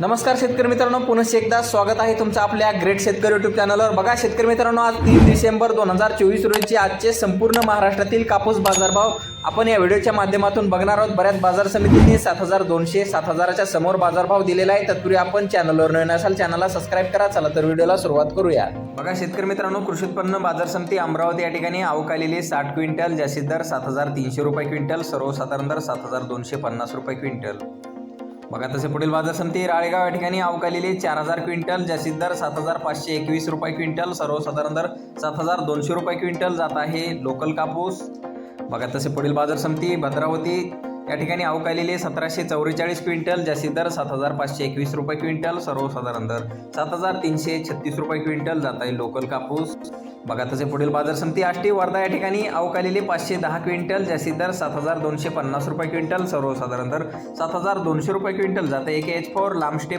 नमस्कार शेतकरी मित्रांनो पुनश्च एकदा स्वागत आहे तुमचं आपल्या ग्रेट शेतकरी युट्यूब चॅनलवर बघा शेतकरी मित्रांनो आज तीन डिसेंबर दोन हजार चोवीस रोजीचे आजचे संपूर्ण महाराष्ट्रातील कापूस बाजारभाव आपण या व्हिडिओच्या माध्यमातून बघणार आहोत. बऱ्याच बाजार समितीने सात हजार दोनशे सात हजाराच्या समोर बाजारभाव दिलेला आहे. तत्पूर्वी आपण चॅनलवर नवीन असाल चॅनलला सबस्क्राईब करा. चला तर व्हिडिओला सुरुवात करूया. बघा शेतकरी मित्रांनो कृषी उत्पन्न बाजार समिती अमरावती या ठिकाणी अवकालेले साठ क्विंटल जास्तीत दर सात हजार तीनशे रुपये क्विंटल सर्वसाधारण दर सात हजार दोनशे पन्नास रुपये क्विंटल. बघा तसे पुढील बाजार समिती राळेगाव या ठिकाणी अवकालेले चार हजार क्विंटल जास्तीत दर सात हजार पाचशे एकवीस रुपये क्विंटल सर्वसाधारण दर सात हजार दोनशे रुपये क्विंटल जात आहे लोकल कापूस. बघा तसे पुढील बाजार समिती भद्रावती या ठिकाणी अवकालेले सतराशे चौवेचाळीस क्विंटल जास्तीत दर सात हजार पाचशे एकवीस रुपये क्विंटल सर्वसाधारण दर सात हजार तीनशे छत्तीस रुपये क्विंटल जात आहे लोकल कापूस. बघा तसे पुढील बाजार समिती आष्टी वर्धा या ठिकाणी अवकालेले पाचशे दहा क्विंटल जास्तीत दर सात हजार दोनशे पन्नास रुपये क्विंटल सर्वसाधारण दर सात हजार दोनशे रुपये क्विंटल. जाते एक एच फोर लांब स्टेप